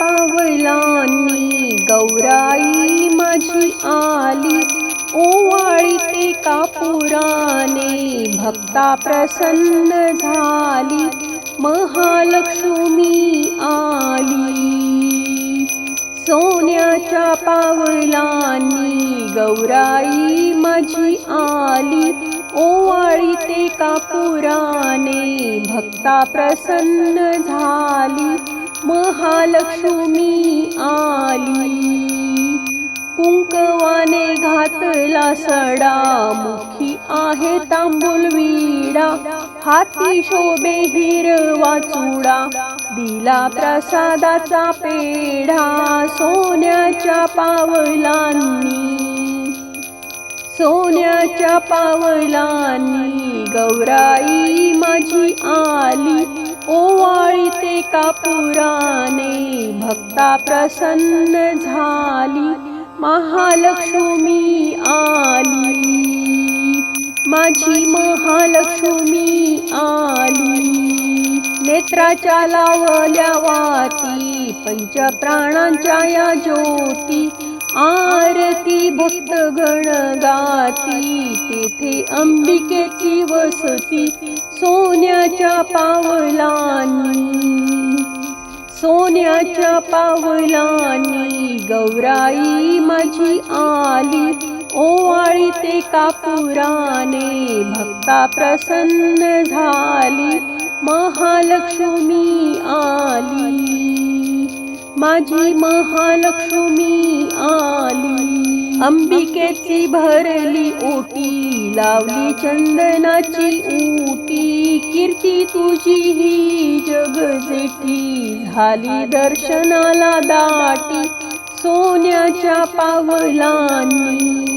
पावलांनी गौराई माझी आली. ओवाळी ते कापुराने भक्ता प्रसन्न झाली. महालक्ष्मी आली. सोन्याच्या पावलांनी गौराई माझी आली. ओवाळी ते कापुराने भक्ता प्रसन्न झाली. महालक्ष्मी आली. कुंकवाने घातला सडा मुखी आहे तांबूल विडा. हाती शोभे हिरवा चुडा. दिला प्रसादाचा पेढा. सोन्याच्या पावलांनी सोन्याच्या पावलांनी गौराई माझी आली. ओवाळीते ते कापुराने भक्ता प्रसन्न झाली. महालक्ष्मी आली. माझी महालक्ष्मी आली. नेत्राच्या लावल्या वाती पंचप्राणांच्या या ज्योती. आरती भक्त गण गाती तेथे अंबिकेची वसती सोन्याच्या पावलांनी. सोन्याच्या पावलांनी गौराई माझी आली ओवाळी ते कापुराने भक्ता प्रसन्न झाली. महालक्ष्मी माझी महालक्ष्मी आली. अंबिकेची भरली ओटी लावली चंदनाची ऊटी. कीर्ती तुझी ही जगजेटी. झाली दर्शनाला दाटी सोन्याच्या पावलांनी.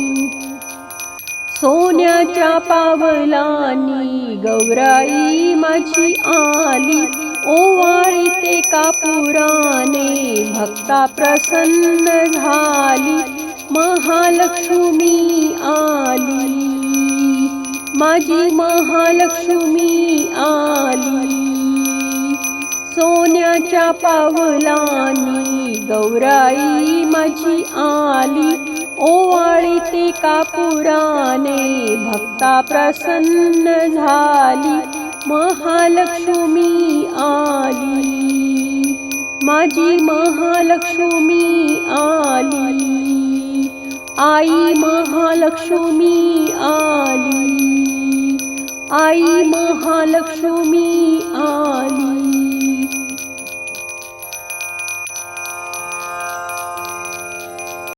सोन्याच्या पावलांनी गौराई माझी आली. ओवाळी ते कापुराने भक्ता प्रसन्न झाली. महालक्ष्मी आली. माझी महालक्ष्मी आली. सोन्याच्या पावलांनी गौराई माझी आली. ओवाळी ते कापुराने भक्ता प्रसन्न झाली. महालक्ष्मी आली. माझी महालक्ष्मी आली. आई महालक्ष्मी आली. आई महालक्ष्मी